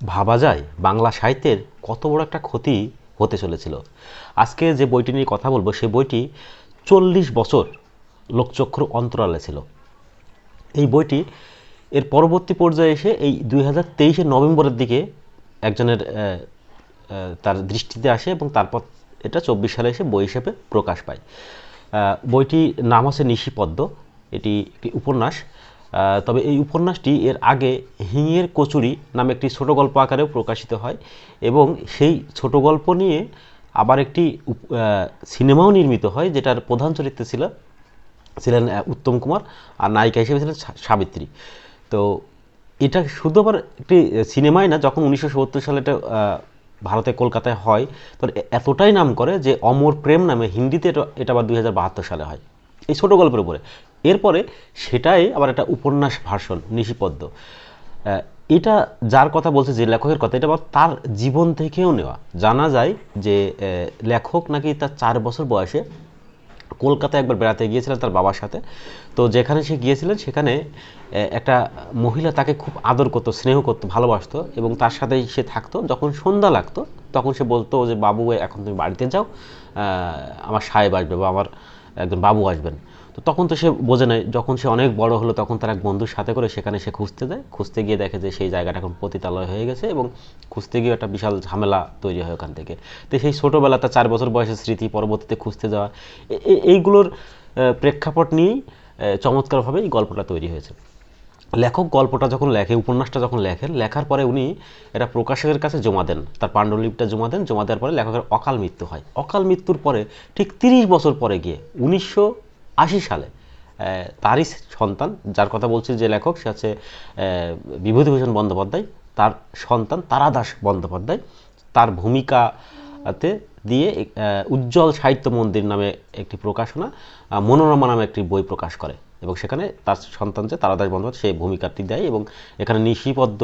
ভাবা যায় বাংলা সাহিত্যের কত বড় একটা ক্ষতি হতে চলেছিল। আজকে যে বইটি নিয়ে কথা বলব সেই বইটি চল্লিশ বছর লোকচক্ষুর অন্তরালে ছিল। এই বইটি এর পরবর্তী পর্যায়ে এসে এই দুই হাজার তেইশের নভেম্বরের দিকে একজনের তার দৃষ্টিতে আসে এবং তারপর এটা চব্বিশ সালে এসে বই হিসেবে প্রকাশ পায়। বইটির নাম হচ্ছে নিশিপদ্ম। এটি একটি উপন্যাস। তবে এই উপন্যাসটি এর আগে হিঙের কচুরি নামে একটি ছোট গল্প আকারেও প্রকাশিত হয় এবং সেই ছোট গল্প নিয়ে আবার একটি সিনেমাও নির্মিত হয়, যেটার প্রধান চরিত্র ছিল, ছিলেন উত্তম কুমার আর নায়িকা হিসেবে ছিলেন সাবিত্রী। তো এটা শুধু আবার একটি সিনেমাই না, যখন উনিশশো সত্তর সালে এটা ভারতে কলকাতায় হয়, তো এতটাই নাম করে যে অমর প্রেম নামে হিন্দিতে এটা এটা আবার দু হাজার বাহাত্তর সালে হয়। এই ছোটো গল্পের উপরে। এরপরে সেটাই আবার একটা উপন্যাস ভাষণ নিশিপদ্ম এটা যার কথা বলছে, যে লেখকের কথা, এটা আবার তার জীবন থেকেও নেওয়া। জানা যায় যে লেখক নাকি তার চার বছর বয়সে কলকাতায় একবার বেড়াতে গিয়েছিলেন তার বাবার সাথে। তো যেখানে সে গিয়েছিলেন, সেখানে একটা মহিলা তাকে খুব আদর করতো, স্নেহ করতো, ভালোবাসতো এবং তার সাথেই সে থাকতো। যখন সন্ধ্যা লাগতো, তখন সে বলতো যে, বাবু, এখন তুমি বাড়িতে যাও আমার সাহেব আসবে বা আমার একজন বাবু আসবেন। তো তখন তো সে বোঝে নাই। যখন সে অনেক বড় হলো, তখন তার এক বন্ধুর সাথে করে সেখানে সে খুঁজতে যায়। খুঁজতে গিয়ে দেখে যে সেই জায়গাটা এখন পতিতালয় হয়ে গেছে এবং খুঁজতে গিয়ে একটা বিশাল ঝামেলা তৈরি হয় ওখান থেকে। তো সেই ছোটোবেলা তার চার বছর বয়সের স্মৃতি পরবর্তীতে খুঁজতে যাওয়া এইগুলোর প্রেক্ষাপট নিয়েই চমৎকারভাবে এই গল্পটা তৈরি হয়েছে। লেখক গল্পটা যখন লেখে, উপন্যাসটা যখন লেখেন, লেখার পরে উনি এটা প্রকাশকের কাছে জমা দেন। তার পাণ্ডুলিপিটা জমা দেন, জমা দেওয়ার পরে লেখকের অকাল মৃত্যু হয়। অকাল মৃত্যুর পরে, ঠিক তিরিশ বছর পরে গিয়ে, উনিশশো আশি সালে তারই সন্তান, যার কথা বলছি যে লেখক, সে হচ্ছে বিভূতিভূষণ বন্দ্যোপাধ্যায়। তার সন্তান তারাদাস বন্দ্যোপাধ্যায়। তার ভূমিকাতে দিয়ে উজ্জ্বল সাহিত্য মন্দির নামে একটি প্রকাশনা মনোরমা নামে একটি বই প্রকাশ করে। এবং সেখানে তার সন্তান যে তারাদাস বন্দ্যোপাধ্যায় সেই ভূমিকাটি দেয় এবং এখানে নিশিপদ্ম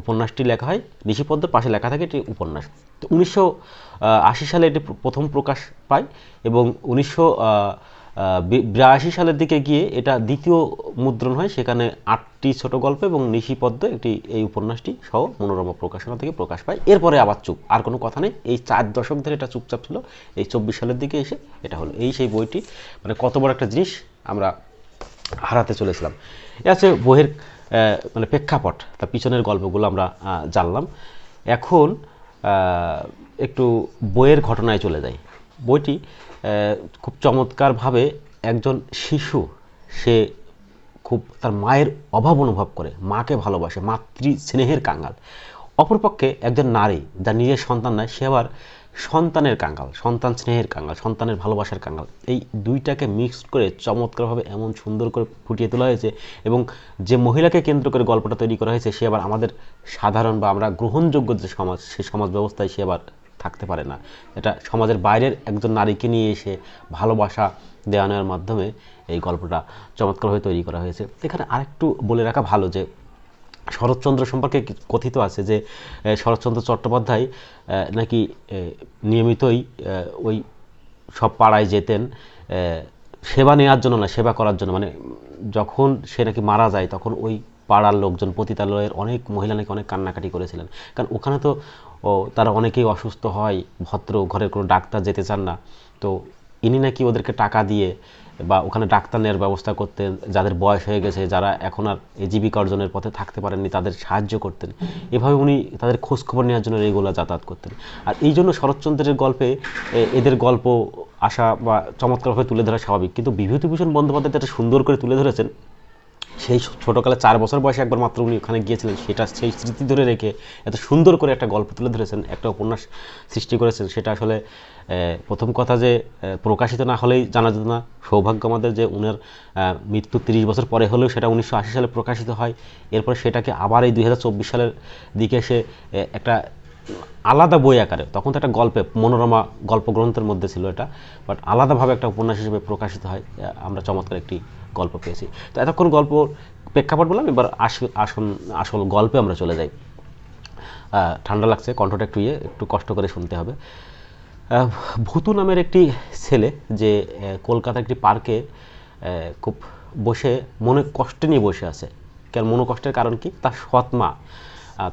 উপন্যাসটি লেখা হয়। নিশিপদ্মের পাশে লেখা থাকে এটি উপন্যাস। তো উনিশশো আশি সালে এটি প্রথম প্রকাশ পায় এবং উনিশশো বিরাশি সালের দিকে গিয়ে এটা দ্বিতীয় মুদ্রণ হয়, সেখানে আটটি ছোট গল্প এবং নিশিপদ্ম একটি এই উপন্যাসটি সহ মনোরমা প্রকাশনা থেকে প্রকাশ পায়। এরপরে আবার চুপ, আর কোনো কথা নেই। এই চার দশক ধরে এটা চুপচাপ ছিল। এই চব্বিশ সালের দিকে এসে এটা হলো। এই সেই বইটি মানে কত বড় একটা জিনিস, আমরা হারাতে চলেছিলাম। এ আছে বইয়ের মানে প্রেক্ষাপট, তার পিছনের গল্পগুলো আমরা জানলাম। এখন একটু বইয়ের ঘটনায় চলে যাই। বইটি খুব চমৎকারভাবে একজন শিশু, সে খুব তার মায়ের অভাব অনুভব করে, মাকে ভালোবাসে মাতৃ স্নেহের কাঙ্গাল। অপরপক্ষে একজন নারী, যার নিজের সন্তান নয়, সে আবার সন্তানের কাঙ্গাল, সন্তান স্নেহের কাঙ্গাল, সন্তানের ভালোবাসার কাঙ্গাল। এই দুইটাকে মিক্সড করে চমৎকারভাবে এমন সুন্দর করে ফুটিয়ে তোলা হয়েছে এবং যে মহিলাকে কেন্দ্র করে গল্পটা তৈরি করা হয়েছে, সে আবার আমাদের সাধারণ বা আমরা গ্রহণযোগ্য যে সমাজ, সে সমাজ ব্যবস্থায় সে আবার থাকতে পারে না। এটা সমাজের বাইরের একজন নারীকে নিয়ে এসে ভালোবাসা দেওয়া নেওয়ার মাধ্যমে এই গল্পটা চমৎকারভাবে তৈরি করা হয়েছে। এখানে আরেকটু বলে রাখা ভালো যে, শরৎচন্দ্র সম্পর্কে কথিত আছে যে শরৎচন্দ্র চট্টোপাধ্যায় নাকি নিয়মিতই ওই সব পাড়ায় যেতেন সেবা নেওয়ার জন্য না, সেবা করার জন্য। মানে যখন সে নাকি মারা যায়, তখন ওই পাড়ার লোকজন, পতিতালয়ের অনেক মহিলা নাকি অনেক কান্নাকাটি করেছিলেন। কারণ ওখানে তো, ও, তারা অনেকেই অসুস্থ হয়, ভদ্র ঘরের কোনো ডাক্তার যেতে চান না। তো ইনি নাকি ওদেরকে টাকা দিয়ে বা ওখানে ডাক্তার নেওয়ার ব্যবস্থা করতেন, যাদের বয়স হয়ে গেছে, যারা এখন আর এই জীবিকা অর্জনের পথে থাকতে পারেননি, তাদের সাহায্য করতেন। এভাবে উনি তাদের খোঁজখবর নেওয়ার জন্য রেগুলার যাতায়াত করতেন। আর এই জন্য শরৎচন্দ্রের গল্পে এদের গল্প আসা বা চমৎকারভাবে তুলে ধরা স্বাভাবিক। কিন্তু বিভূতিভূষণ বন্দ্যোপাধ্যায় যেটা সুন্দর করে তুলে ধরেছেন সেই ছোটোকালে চার বছর বয়সে একবার মাত্র উনি ওখানে গিয়েছিলেন। সেটা সেই স্মৃতি ধরে রেখে এত সুন্দর করে একটা গল্প তুলে ধরেছেন, একটা উপন্যাস সৃষ্টি করেছেন। সেটা আসলে প্রথম কথা যে প্রকাশিত না হলেই জানা যেত না। সৌভাগ্য আমাদের যে উনার মৃত্যু তিরিশ বছর পরে হলেও সেটা উনিশশো আশি সালে প্রকাশিত হয়। এরপর সেটাকে আবার এই দুই হাজার চব্বিশ সালের দিকে এসে একটা আলাদা বই আকারে তখন তো একটা গল্পে মনোরমা গল্প গ্রন্থের মধ্যে ছিল এটা বাট আলাদাভাবে একটা উপন্যাস হিসেবে প্রকাশিত হয় আমরা চমৎকার একটি গল্প পেয়েছি। তো এতক্ষণ গল্প প্রেক্ষাপট বললাম এবার আসল আসল গল্পে আমরা চলে যাই। ঠান্ডা লাগছে কণ্ঠটা একটু ইয়ে একটু কষ্ট করে শুনতে হবে। ভূতু নামের একটি ছেলে যে আহ, কলকাতা একটি পার্কে খুব বসে মনে কষ্ট নিয়ে বসে আছে। কেন মনোকষ্টের কারণ কি? তার সৎ মা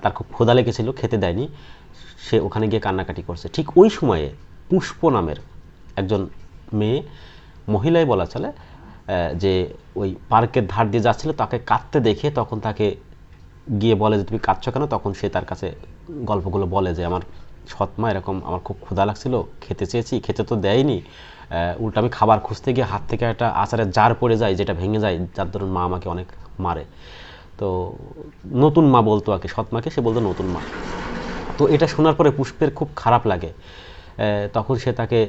তার খুব ক্ষুধা লেগেছিল খেতে দেয়নি। সে ওখানে গিয়ে কান্নাকাটি করছে। ঠিক ওই সময়ে পুষ্প নামের একজন মেয়ে মহিলাই বলা চলে যে ওই পার্কের ধার দিয়ে যাচ্ছিল, তাকে কাঁদতে দেখে তখন তাকে গিয়ে বলে যে, তুমি কাঁদছো কেন? তখন সে তার কাছে গল্পগুলো বলে যে, আমার সৎমা, এরকম আমার খুব ক্ষুধা লাগছিল, খেতে চেয়েছি, খেতে তো দেয়নি। উল্টো আমি খাবার খুঁজতে গিয়ে হাত থেকে একটা আচারের জার পড়ে যায়, যেটা ভেঙে যায়, যার দরুন মা আমাকে অনেক মারে। তো নতুন মা বলতো আর কি সৎ মাকে সে বলতো নতুন মা। তো এটা শোনার পরে পুষ্পের খুব খারাপ লাগে। তখন সে তাকে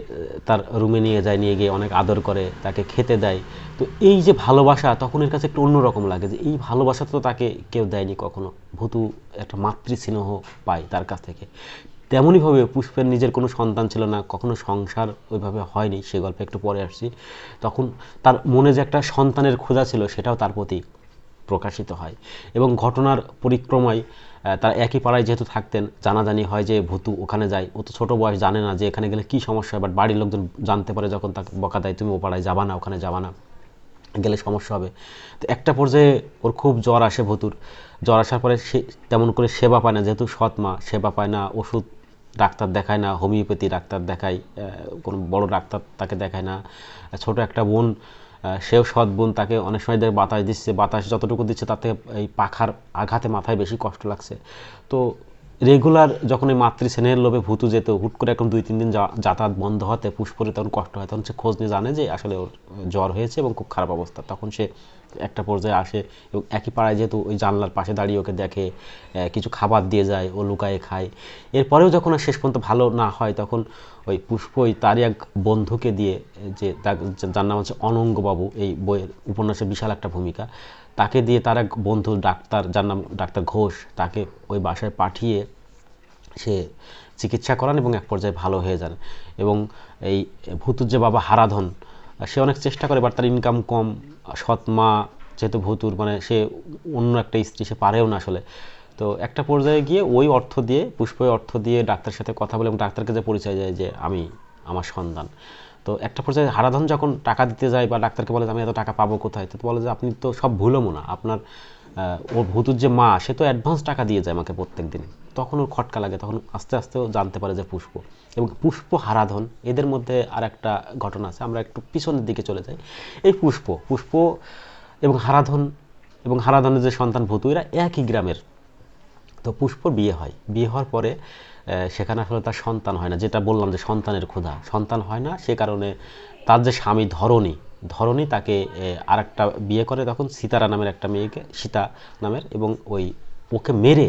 তার রুমে নিয়ে যায়, নিয়ে গিয়ে অনেক আদর করে, তাকে খেতে দেয়। তো এই যে ভালোবাসা, তখন এর কাছে একটু অন্যরকম লাগে যে এই ভালোবাসা তো তাকে কেউ দেয়নি কখনো। ভূতু একটা মাতৃস্নেহ পায় তার কাছ থেকে। তেমনইভাবে পুষ্পের নিজের কোনো সন্তান ছিল না, কখনো সংসার ওইভাবে হয়নি, সে গল্পে একটু পরে আসছি। তখন তার মনে যে একটা সন্তানের ক্ষুধা ছিল, সেটাও তার প্রতি প্রকাশিত হয়। এবং ঘটনার পরিক্রমায় তারা একই পাড়ায় যেহেতু থাকতেন, জানাজানি হয় যে ভূতু ওখানে যায়। ও তো ছোটো বয়স জানে না যে এখানে গেলে কী সমস্যা হয় বাট বাড়ির লোকজন জানতে পারে যখন তাকে বকা দেয়, তুমি ও পাড়ায় যাবা না, ওখানে যাবা না, গেলে সমস্যা হবে। তো একটা পর্যায়ে ওর খুব জ্বর আসে ভুতুর। জ্বর আসার পরে সে তেমন করে সেবা পায় না, যেহেতু সৎ মা, সেবা পায় না, ওষুধ ডাক্তার দেখায় না, হোমিওপ্যাথি ডাক্তার দেখায় কোনো বড় ডাক্তার তাকে দেখায় না। ছোট একটা বোন সেও সৎ বোন, তাকে অনেক সময় দেখে বাতাস দিচ্ছে, বাতাস যতটুকু দিচ্ছে তাতে এই পাখার আঘাতে মাথায় বেশি কষ্ট লাগছে। তো রেগুলার যখন এই মাতৃ স্নেহের লোভে ভূতু যেত, হুট করে এখন দুই, তিন দিন যাতায়াত বন্ধ হতে পুষ্পরে তখন কষ্ট হয়। তখন সে খোঁজ নিয়ে জানে যে আসলে ওর জ্বর হয়েছে এবং খুব খারাপ অবস্থা। তখন সে একটা পর্যায়ে আসে এবং একই পাড়ায় যেহেতু ওই জানলার পাশে দাঁড়িয়ে ওকে দেখে কিছু খাবার দিয়ে যায়, ও লুকায়ে খায়। এরপরেও যখন আর শেষ পর্যন্ত ভালো না হয়, তখন ওই পুষ্প, ওই তারই এক বন্ধুকে দিয়ে, যে তার- যার নাম হচ্ছে অনঙ্গবাবু, এই বইয়ের উপন্যাসের বিশাল একটা ভূমিকা। তাকে দিয়ে তার এক বন্ধু ডাক্তার, যার নাম ডাক্তার ঘোষ, তাকে ওই বাসায় পাঠিয়ে সে চিকিৎসা করান এবং এক পর্যায়ে ভালো হয়ে যান। এবং এই ভূতুর যে বাবা হারাধন, সে অনেক চেষ্টা করে বাট তার ইনকাম কম। সৎ মা যেহেতু ভূতুর মানে সে অন্য একটা স্ত্রী, সে পারেও না আসলে। তো একটা পর্যায়ে গিয়ে ওই অর্থ দিয়ে পুষ্প ওই অর্থ দিয়ে ডাক্তারের সাথে কথা বলে এবং ডাক্তারকে যে পরিচয় যায় যে আমি আমার সন্তান। তো একটা পর্যায়ে হারাধন যখন টাকা দিতে যায় বা ডাক্তারকে বলে আমি এত টাকা পাবো কোথায়? তো বলে যে, আপনি তো সব ভুলও না আপনার ওর ভূতুর যে মা, সে তো অ্যাডভান্স টাকা দিয়ে যায় আমাকে প্রত্যেক দিন। তখন ওর খটকা লাগে, তখন আস্তে আস্তে ও জানতে পারে যে পুষ্প। এবং পুষ্প হারাধন, এদের মধ্যে আর একটা ঘটনা আছে। আমরা একটু পিছনের দিকে চলে যাই। এই পুষ্প পুষ্প এবং হারাধন এবং হারাধনের যে সন্তান ভূতু, এরা একই গ্রামের। তো পুষ্পর বিয়ে হয়। বিয়ে হওয়ার পরে সেখানে আসলে তার সন্তান হয় না। যেটা বললাম যে সন্তানের ক্ষুধা। সন্তান হয় না, সে কারণে তার যে স্বামী ধরণী ধরণী তাকে আর একটা বিয়ে করে তখন সীতারা নামের একটা মেয়েকে, সীতা নামের, এবং ওই ওকে মেরে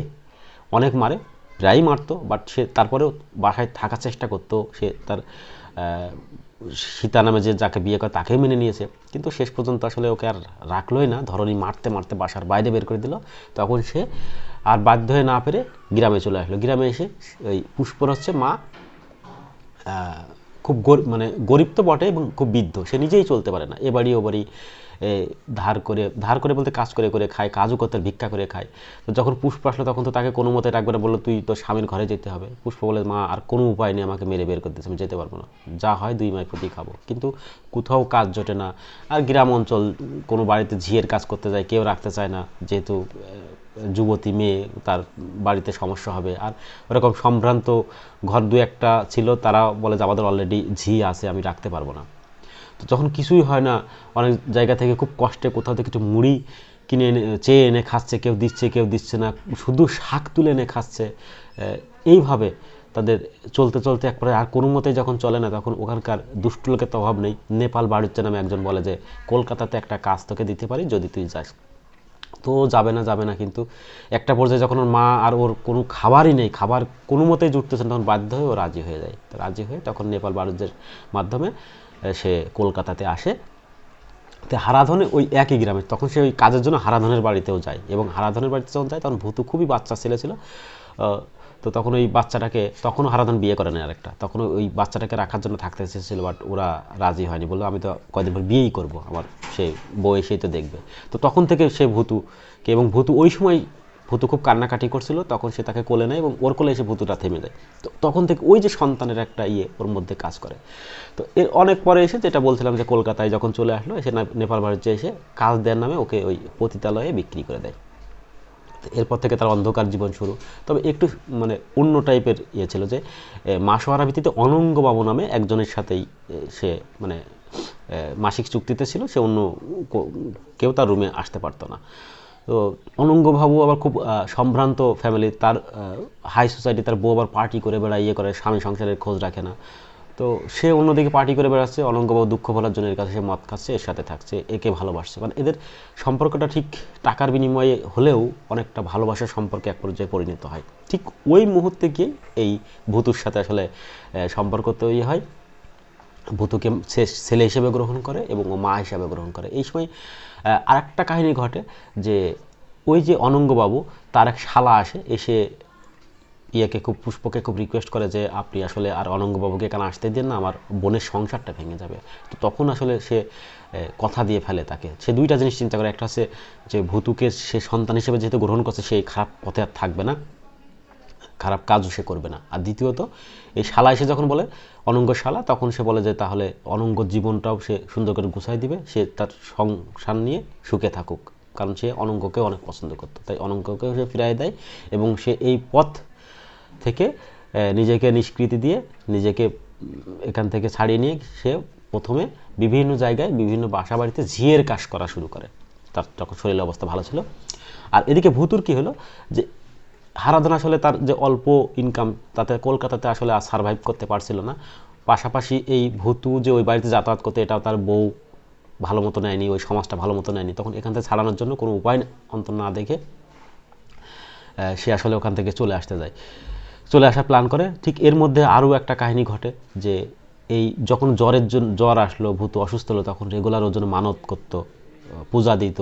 অনেক মারে, প্রায়ই মারতো বাট সে তারপরেও বাসায় থাকার চেষ্টা করতো। সে তার সীতা নামে যে যাকে বিয়ে করে তাকেই মেনে নিয়েছে। কিন্তু শেষ পর্যন্ত আসলে ওকে আর রাখলোই না। ধরনী মারতে মারতে বাসার বাইরে বের করে দিল। তখন সে আর বাধ্য হয়ে না পেরে গ্রামে চলে আসলো। গ্রামে এসে ওই পুষ্পর হচ্ছে মা খুব মানে গরিব তো বটে এবং খুব বৃদ্ধ। সে নিজেই চলতে পারে না। এ বাড়ি, ও বাড়ি ধার করে ধার করে বলতে কাজ করে করে খায়, কাজও করতে, ভিক্ষা করে খায়। তো যখন পুষ্প আসলো তখন তো তাকে কোনো মতে রাখবে না, বলল তুই তো স্বামীর ঘরে যেতে হবে। পুষ্প বলে, মা, আর কোনো উপায় নেই আমাকে মেরে বের করতেছে, আমি যেতে পারব না। যা হয় দুই মাই প্রতি খাব। কিন্তু কোথাও কাজ জোটে না। আর গ্রাম অঞ্চল, কোনো বাড়িতে ঝিয়ের কাজ করতে যায়, কেউ রাখতে চায় না। যেহেতু যুবতী মেয়ে, তার বাড়িতে সমস্যা হবে। আর ওরকম সম্ভ্রান্ত ঘর দু একটা ছিল, তারা বলে যে আমাদের অলরেডি ঝি আছে, আমি রাখতে পারব না। তো যখন কিছুই হয় না, অনেক জায়গা থেকে খুব কষ্টে কোথাও থেকে কিছু মুড়ি কিনে এনে, চেয়ে এনে খাচ্ছে, কেউ দিচ্ছে কেউ দিচ্ছে না, শুধু শাক তুলে এনে খাচ্ছে এইভাবে তাদের চলতে চলতে একবারে আর কোনো মতেই যখন চলে না, তখন ওখানকার দুষ্ট লোকের তো অভাব নেই। নেপাল বাড়িচ্ছে নামে একজন বলে যে, কলকাতাতে একটা কাজ তোকে দিতে পারি যদি তুই যাস। তো যাবে না যাবে না, কিন্তু একটা পর্যায়ে যখন ওর মা আর ওর কোনো খাবারই নেই, খাবার কোনো মতেই জুটতেছে না, তখন বাধ্য হয়ে ও রাজি হয়ে যায়। তো রাজি হয়ে তখন নেপাল বাণিজ্যের মাধ্যমে সে কলকাতাতে আসে। তো হারাধনে ওই একই গ্রামে, তখন সে ওই কাজের জন্য হারাধনের বাড়িতেও যায় এবং হারাধনের বাড়িতে যখন যায়, তখন ভূতু খুবই বাচ্চা ছেলে ছিল। তো তখন ওই বাচ্চাটাকে, তখনও হারাধন বিয়ে করে না আরেকটা। তখন ওই বাচ্চাটাকে রাখার জন্য থাকতে এসেছিল বাট ওরা রাজি হয়নি। বলল, আমি তো কয়দিন পর বিয়েই করব আমার সে বউ এসেই তো দেখবে। তো তখন থেকে সে ভূতুকে এবং ভূতু ওই সময় ভূতু খুব কান্নাকাটি করছিল, তখন সে তাকে কোলে নেয় এবং ওর কোলে এসে ভূতুটা থেমে যায়। তো তখন থেকে ওই যে সন্তানের একটা ইয়ে ওর মধ্যে কাজ করে। তো এর অনেক পরে এসে যেটা বলছিলাম যে কলকাতায় যখন চলে আসলো, এসে নেপাল বাণিজ্যে এসে কাজ দেওয়ার নামে ওকে ওই পতিতালয়ে বিক্রি করে দেয়। এরপর থেকে তার অন্ধকার জীবন শুরু। তবে একটু মানে অন্য টাইপের ইয়ে ছিল যে মাসোহারা ভিত্তিতে অনঙ্গবাবু নামে একজনের সাথেই সে মানে মাসিক চুক্তিতে ছিল, সে অন্য কেউ তার রুমে আসতে পারতো না। তো অনঙ্গবাবু আবার খুব সম্ভ্রান্ত ফ্যামিলি তার হাই সোসাইটি তার বউ আবার পার্টি করে বেড়ায় ইয়ে করে, স্বামী সংসারের খোঁজ রাখে না। তো সে অন্যদিকে পার্টি করে বেড়াচ্ছে, অনঙ্গবাবু দুঃখ ভোলার জন্য এর কাছে সে মদ খাচ্ছে, এর সাথে থাকছে, একে ভালোবাসছে। মানে এদের সম্পর্কটা ঠিক টাকার বিনিময়ে হলেও অনেকটা ভালোবাসার সম্পর্কে এক পর্যায়ে পরিণত হয়। ঠিক ওই মুহূর্তে গিয়ে এই ভূতুর সাথে আসলে সম্পর্ক তৈরি হয়। ভূতুকে ছেলে হিসেবে গ্রহণ করে এবং মা হিসাবে গ্রহণ করে। এই সময় আর একটা কাহিনী ঘটে যে ওই যে অনঙ্গবাবু, তার এক শালা আসে, এসে ইয়েকে খুব পুষ্পকে খুব রিকোয়েস্ট করে যে, আপনি আসলে আর অনঙ্গবাবুকে এখানে আসতে দিন না, আমার বোনের সংসারটা ভেঙে যাবে। তো তখন আসলে সে কথা দিয়ে ফেলে তাকে। সে দুইটা জিনিস চিন্তা করে, একটা হচ্ছে যে ভূতুকে সে সন্তান হিসেবে যেহেতু গ্রহণ করছে সেই খারাপ পথে আর থাকবে না। খারাপ কাজও সে করবে না। আর দ্বিতীয়ত, এই শালা এসে যখন বলে, অনঙ্গ শালা, তখন সে বলে যে, তাহলে অনঙ্গ জীবনটাও সে সুন্দর করে গুছাই দিবে, সে তার সংসার নিয়ে সুখে থাকুক। কারণ সে অনঙ্গকে অনেক পছন্দ করতো। তাই অনঙ্গকেও সে ফিরাই দেয় এবং সে এই পথ থেকে নিজেকে নিষ্কৃতি দিয়ে, নিজেকে এখান থেকে ছাড়িয়ে নিয়ে সে প্রথমে বিভিন্ন জায়গায়, বিভিন্ন বাসা বাড়িতে ঝিয়ের কাজ করা শুরু করে। তার তখন শরীরের অবস্থা ভালো ছিল। আর এদিকে ভূতুর কি হলো? যে হারাধন আসলে তার যে অল্প ইনকাম তাতে কলকাতাতে আসলে আর সার্ভাইভ করতে পারছিল না। পাশাপাশি এই ভূতু যে ওই বাড়িতে যাতায়াত করতে, এটাও তার বউ ভালো মতো নেয়নি, ওই সমাজটা ভালো মতো নেয়নি। তখন এখান থেকে ছাড়ানোর জন্য কোনো উপায় অন্তর না দেখে সে আসলে ওখান থেকে চলে আসতে যায়। চলে আসার প্ল্যান করে। ঠিক এর মধ্যে আরও একটা কাহিনী ঘটে যে এই যখন জ্বরের জন্য জ্বর আসলো, ভূত অসুস্থ হলো, তখন রেগুলার ওর জন্য মানত করতো। পূজা দিত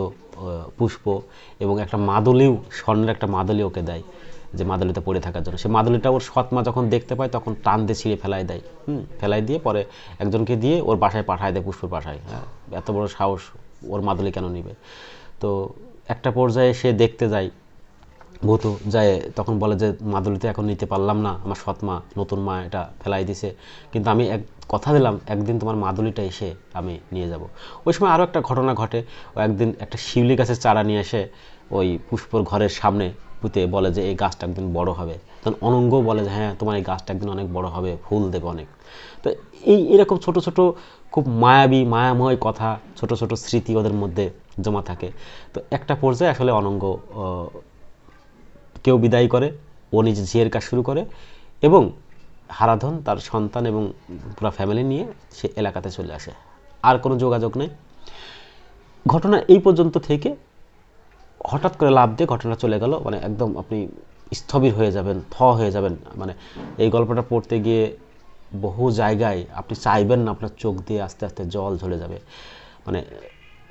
পুষ্প এবং একটা মাদলিও, স্বর্ণের একটা মাদলি ওকে দেয়, যে মাদলিতে পড়ে থাকার জন্য। সে মাদলিটা ওর সৎমা যখন দেখতে পায়, তখন টান দিয়ে ছিঁড়ে ফেলায় দেয়, হুম? ফেলাই দিয়ে পরে একজনকে দিয়ে ওর বাসায় পাঠায় দেয়, পুষ্পর বাসায়। হ্যাঁ এত বড় সাহস ওর মাদলি কেন নিবে? তো একটা পর্যায়ে সে দেখতে যায় ভূতু যায়, তখন বলে যে মাদুলিতে এখন নিতে পারলাম না, আমার সৎ মা, নতুন মা এটা ফেলাই দিছে। কিন্তু আমি এক, কথা দিলাম, একদিন তোমার মাদুলিটা এসে আমি নিয়ে যাব। ওই সময় আরও একটা ঘটনা ঘটে। ও একদিন একটা শিউলি গাছের চারা নিয়ে এসে ওই পুষ্পর ঘরের সামনে পুঁতে বলে যে, এই গাছটা একদিন বড় হবে। তখন অনঙ্গ বলে যে হ্যাঁ তোমার এই গাছটা একদিন অনেক বড় হবে, ফুল দেবে অনেক। তো এই, এরকম ছোট ছোট, খুব মায়াবী, মায়াময় কথা, ছোট ছোট স্মৃতি ওদের মধ্যে জমা থাকে। তো একটা পর্যায়ে আসলে অনঙ্গ কেউ বিদায় করে, ও নিজে ঝিয়ের কাজ শুরু করে এবং হারাধন তার সন্তান এবং পুরো ফ্যামিলি নিয়ে সে এলাকাতে চলে আসে। আর কোনো যোগাযোগ নেই। ঘটনা এই পর্যন্ত থেকে হঠাৎ করে লাভ দিয়ে ঘটনা চলে গেল। মানে একদম আপনি স্থবির হয়ে যাবেন, থ হয়ে যাবেন। মানে এই গল্পটা পড়তে গিয়ে বহু জায়গায় আপনি চাইবেন না, আপনার চোখ দিয়ে আস্তে আস্তে জল ঝরে যাবে। মানে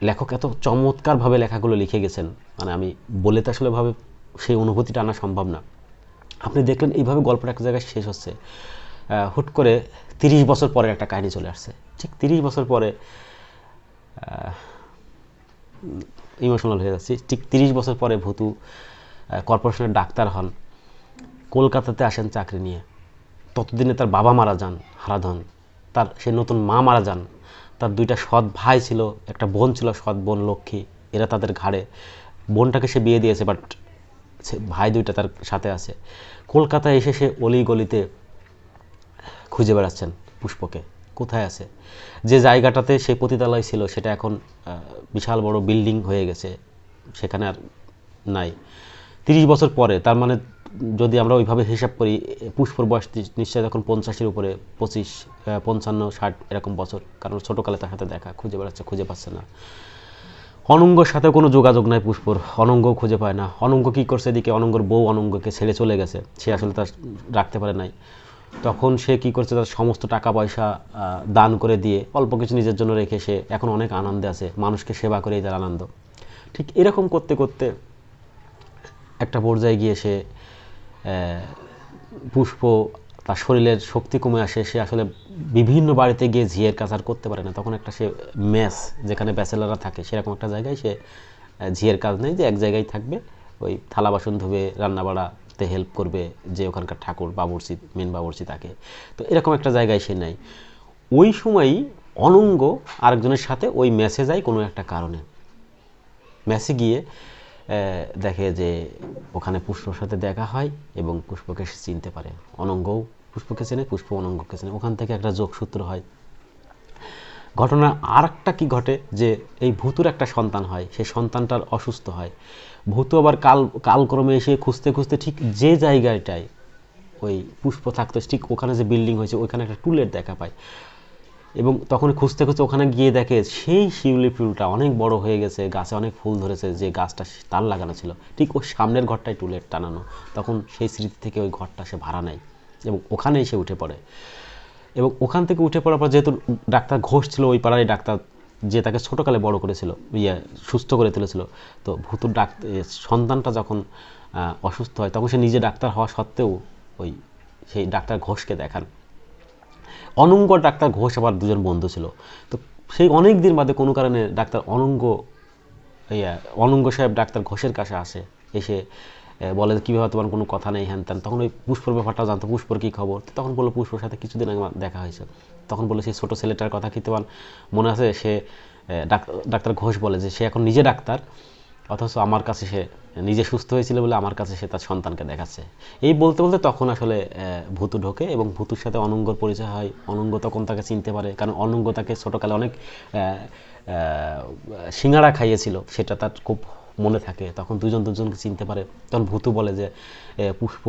লেখক এত চমৎকারভাবে লেখাগুলো লিখে গেছেন। মানে আমি বলে তো আসলে ভাবে সেই অনুভূতিটা আনা সম্ভব না। আপনি দেখলেন এইভাবে গল্পটা এক জায়গায় শেষ হচ্ছে। হুট করে তিরিশ বছর পরে একটা কাহিনী চলে আসছে। ঠিক তিরিশ বছর পরে ইমোশনাল হয়ে যাচ্ছি। ঠিক তিরিশ বছর পরে ভূতু কর্পোরেশনের ডাক্তার হন। কলকাতাতে আসেন চাকরি নিয়ে। ততদিনে তার বাবা মারা যান, হারাধন। তার, সে নতুন মা মারা যান। তার দুইটা সৎ ভাই ছিল, একটা বোন ছিল, সৎ বোন লক্ষ্মী। এরা তাদের ঘাড়ে। বোনটাকে সে বিয়ে দিয়েছে বাট ভাই দুইটা তার সাথে আছে। কলকাতায় এসে সে অলি গলিতে খুঁজে বেড়াচ্ছেন পুষ্পকে। কোথায় আছে? যে জায়গাটাতে সেই পতিতালয় ছিল, সেটা এখন বিশাল বড় বিল্ডিং হয়ে গেছে। সেখানে আর নাই। তিরিশ বছর পরে, তার মানে যদি আমরা ওইভাবে হিসাব করি, পুষ্পর বয়স নিশ্চয়ই তখন পঞ্চাশের উপরে, পঁচিশ পঞ্চান্ন, ষাট, এরকম বছর। কারণ ছোটোকালে তার সাথে দেখা, খুঁজে বেড়াচ্ছে, খুঁজে পাচ্ছে না। অনঙ্গর সাথে কোনো যোগাযোগ নাই পুষ্পর। অনঙ্গ খুঁজে পায় না। অনঙ্গ কী করছে এদিকে? অনঙ্গর বউ অনঙ্গকে ছেড়ে চলে গেছে। সে আসলে তার রাখতে পারে নাই। তখন সে কি করছে? তার সমস্ত টাকা পয়সা দান করে দিয়ে অল্প কিছু নিজের জন্য রেখে সে এখন অনেক আনন্দে আছে। মানুষকে সেবা করেই তার আনন্দ। ঠিক এরকম করতে করতে একটা পর্যায়ে গিয়ে সে পুষ্প তার শরীরের শক্তি কমে আসে, সে আসলে বিভিন্ন বাড়িতে গিয়ে ঝিয়ের কাজ আর করতে পারে না। তখন একটা সে মেস যেখানে ব্যাচেলাররা থাকে, সেরকম একটা জায়গায় সে ঝিয়ের কাজ নেই যে এক জায়গায় থাকবে, ওই থালা বাসন ধুবে রান্না বাড়াতে হেল্প করবে যে ওখানকার ঠাকুর, বাবুর্চি মেন বাবুর্চি থাকে তো এরকম একটা জায়গায় সে নেয় ওই সময়ই অনঙ্গ আরেকজনের সাথে ওই মেসে যায় কোনো একটা কারণে। মেসে গিয়ে দেখে যে ওখানে পুষ্পর সাথে দেখা হয় এবং পুষ্পকে সে চিনতে পারে। অনঙ্গও পুষ্পকে চেনে, পুষ্প অনঙ্গকে চেনে। ওখান থেকে একটা যোগসূত্র হয়। ঘটনা আর একটা কী ঘটে যে এই ভূতুর একটা সন্তান হয়, সেই সন্তানটার অসুস্থ হয়। ভূতু আবার কাল, কালক্রমে এসে খুঁজতে খুঁজতে ঠিক যে জায়গাটায় ওই পুষ্প থাকতো, ঠিক ওখানে যে বিল্ডিং হয়েছে, ওইখানে একটা টুলের দেখা পায়। এবং তখন খুঁজতে খুঁজতে ওখানে গিয়ে দেখে সেই শিউলি ফুলটা অনেক বড় হয়ে গেছে, গাছে অনেক ফুল ধরেছে, যে গাছটা তার লাগানো ছিল। ঠিক ওই সামনের ঘরটায় টুলের টানানো। তখন সেই স্মৃতি থেকে ওই ঘরটা সে ভাড়া নেয় এবং ওখানে এসে উঠে পড়ে। এবং ওখান থেকে উঠে পড়ার পর যেহেতু ডাক্তার ঘোষ ছিল, ওই পাড়ারই ডাক্তার যে তাকে ছোটোকালে বড় করেছিল ইয়ে সুস্থ করে তুলেছিল, তো ভূতুর ডাক্তার সন্তানটা যখন অসুস্থ হয়, তখন সে নিজে ডাক্তার হওয়া সত্ত্বেও ওই সেই ডাক্তার ঘোষকে দেখান। অনঙ্গ ডাক্তার ঘোষ আবার দুজন বন্ধু ছিল। তো সেই অনেক দিন বাদে কোনো কারণে ডাক্তার অনঙ্গ ইয়া অনঙ্গ সাহেব ডাক্তার ঘোষের কাছে আসে, এসে বলে কীভাবে তোমার কোনো কথা নেই, হ্যান ত্যান। তখন ওই পুষ্পর ব্যাপারটা জানতো, পুষ্পর কী খবর? তখন বলল, পুষ্পর সাথে কিছুদিন আগে দেখা হয়েছে। তখন বলে সেই ছোটো ছেলেটার কথা কি তোমার মনে আছে? সে ডাক্তার ঘোষ বলে যে সে এখন নিজে ডাক্তার। অথচ আমার কাছে সে নিজে সুস্থ হয়েছিল বলে আমার কাছে সে তার সন্তানকে দেখাচ্ছে। এই বলতে বলতে তখন আসলে ভূতু ঢোকে এবং ভূতুর সাথে অনঙ্গর পরিচয় হয়। অনঙ্গ তখন তাকে চিনতে পারে, কারণ অনঙ্গ তাকে ছোটোকালে অনেক সিঙ্গাড়া খাইয়েছিল, সেটা তার খুব মনে থাকে। তখন দুজন দুজনকে চিনতে পারে। তখন ভূতু বলে যে পুষ্প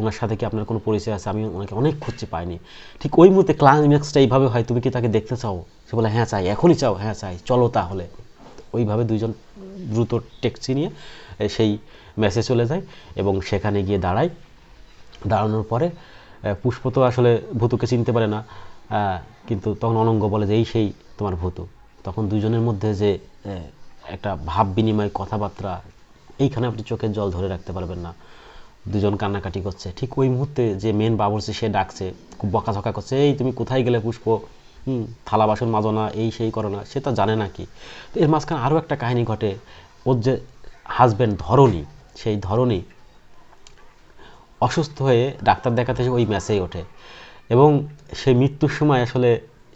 ওনার সাথে কি আপনার কোনো পরিচয় আছে? আমি ওনাকে অনেক খুঁজছি পাইনি। ঠিক ওই মুহূর্তে ক্লাইম্যাক্সটা এইভাবে হয়, তুমি কি তাকে দেখতে চাও? সে বলে হ্যাঁ চাই, এখনই চাও হ্যাঁ চাই, চলো তাহলে। ওইভাবে দুইজন দ্রুত ট্যাক্সি নিয়ে সেই মেসে চলে যায় এবং সেখানে গিয়ে দাঁড়ায়। দাঁড়ানোর পরে পুষ্প তো আসলে ভূতুকে চিনতে পারে না কিন্তু তখন অনঙ্গ বলে যে, এই সেই তোমার ভূতু। তখন দুজনের মধ্যে যে একটা ভাব বিনিময় কথাবার্তা, এইখানে আপনি চোখের জল ধরে রাখতে পারবেন না। দুজন কান্নাকাটি করছে। ঠিক ওই মুহূর্তে যে মেন বাবুর্চি সে ডাকছে, খুব বকাঝকা করছে, এই তুমি কোথায় গেলে পুষ্প? হুম, থালা বাসন মাজো না, এই সেই করো না, সে তো জানে না কি। তো এর মাঝখানে আরও একটা কাহিনী ঘটে, ওর যে হাজব্যান্ড ধরণী, সেই ধরণী অসুস্থ হয়ে ডাক্তার দেখাতে ওই ম্যাচেই ওঠে। এবং সে মৃত্যুর সময় আসলে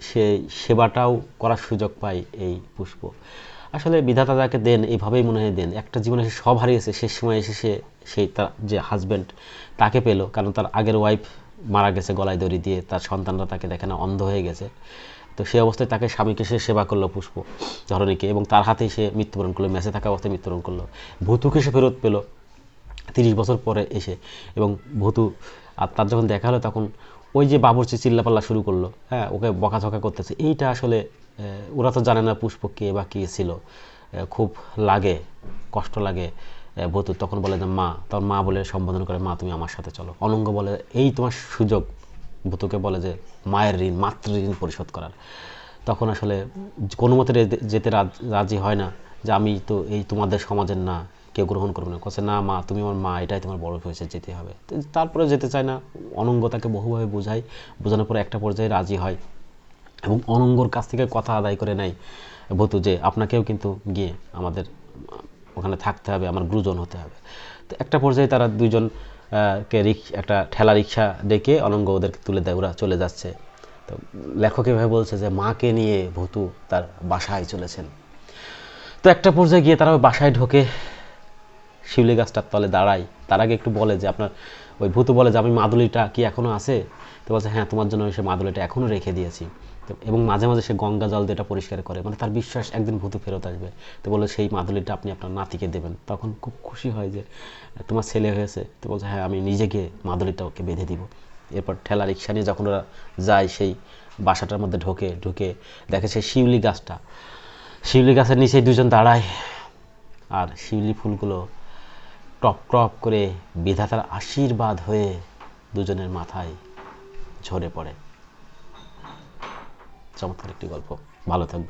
সে সেবাটাও করার সুযোগ পায় এই পুষ্প। আসলে বিধাতা যাকে দেন এইভাবেই মনে হয় দেন। একটা জীবনে সে সব হারিয়েছে, শেষ সময় এসে সে সেই তার যে হাজব্যান্ড তাকে পেল, কারণ তার আগের ওয়াইফ মারা গেছে গলায় দড়ি দিয়ে, তার সন্তানরা তাকে দেখে না, অন্ধ হয়ে গেছে। তো সেই অবস্থায় তাকে স্বামীকে সে সেবা করল পুষ্প, ধরণীকে, এবং তার হাতেই সে মৃত্যুবরণ করল, মেসে থাকা অবস্থায় মৃত্যুবরণ করল। ভূতুকে সে ফেরত পেল তিরিশ বছর পরে এসে, এবং ভূতু, আর তার যখন দেখা হলো তখন ওই যে বাবুর্চি চিল্লাপাল্লা শুরু করল হ্যাঁ ওকে বকাঝকা করতেছে। এইটা আসলে ওরা তো জানে না পুষ্প কে বা কে ছিল। খুব লাগে, কষ্ট লাগে। আহ, তখন বলে যে মা তোর মা বলে সম্বোধন করে মা তুমি আমার সাথে চলো। অনঙ্গ বলে এই তোমার সুযোগ। ভূতুকে বলে যে মায়ের ঋণ মাতৃ ঋণ পরিশোধ করার। তখন আসলে কোনো মতে যেতে রাজ- রাজি হয় না যে আমি তো এই তোমাদের সমাজের না কেউ গ্রহণ করবে না। কাছে না মা তুমি আমার মা এটাই তোমার বড় হয়েছে যেতে হবে। তারপরে যেতে চায় না। অনঙ্গ তাকে বহুভাবে বোঝায়। বোঝানোর পরে একটা পর্যায়ে রাজি হয় এবং অনঙ্গর কাছ থেকে কথা আদায় করে নেয় ভূতু যে আপনাকেও কিন্তু গিয়ে আমাদের ওখানে থাকতে হবে, আমার গুরুজন হতে হবে। তো একটা পর্যায়ে তারা দুইজন কে রিক, একটা ঠেলা রিক্সা ডেকে অনঙ্গ ওদেরকে তুলে দেয়, ওরা চলে যাচ্ছে। তো লেখক এভাবে বলছে যে, মাকে নিয়ে ভূতু তার বাসায় চলেছেন। তো একটা পর্যায়ে গিয়ে তারা ওই বাসায় ঢোকে, শিউলি গাছটার তলে দাঁড়ায়। তার আগে একটু বলে যে, আপনার ওই ভূতু বলে যে, আমি মাদুলিটা কি এখনও আছে? তো বলছে হ্যাঁ তোমার জন্য সে মাদুলিটা এখনও রেখে দিয়েছি। এবং মাঝে মাঝে সে গঙ্গা জল দিয়ে পরিষ্কার করে। মানে তার বিশ্বাস একদিন ভূতু ফেরত আসবে। তো বলে সেই মাদুলিটা আপনি আপনার নাতিকে দেবেন। তখন খুব খুশি হয় যে, তোমার ছেলে হয়েছে। তো বলছে হ্যাঁ আমি নিজে গিয়ে মাদুলিটা ওকে বেঁধে দিব। এরপর ঠেলা রিক্সা নিয়ে যখন ওরা যায়, সেই বাসাটার মধ্যে ঢোকে, ঢুকে দেখে সেই শিউলি গাছটা। শিউলি গাছের নিচে দুজন দাঁড়ায়। আর শিউলি ফুলগুলো টপ টপ করে বিধাতার আশীর্বাদ হয়ে দুজনের মাথায় ঝরে পড়ে। চমৎকার একটি গল্প। ভালো থাকবেন।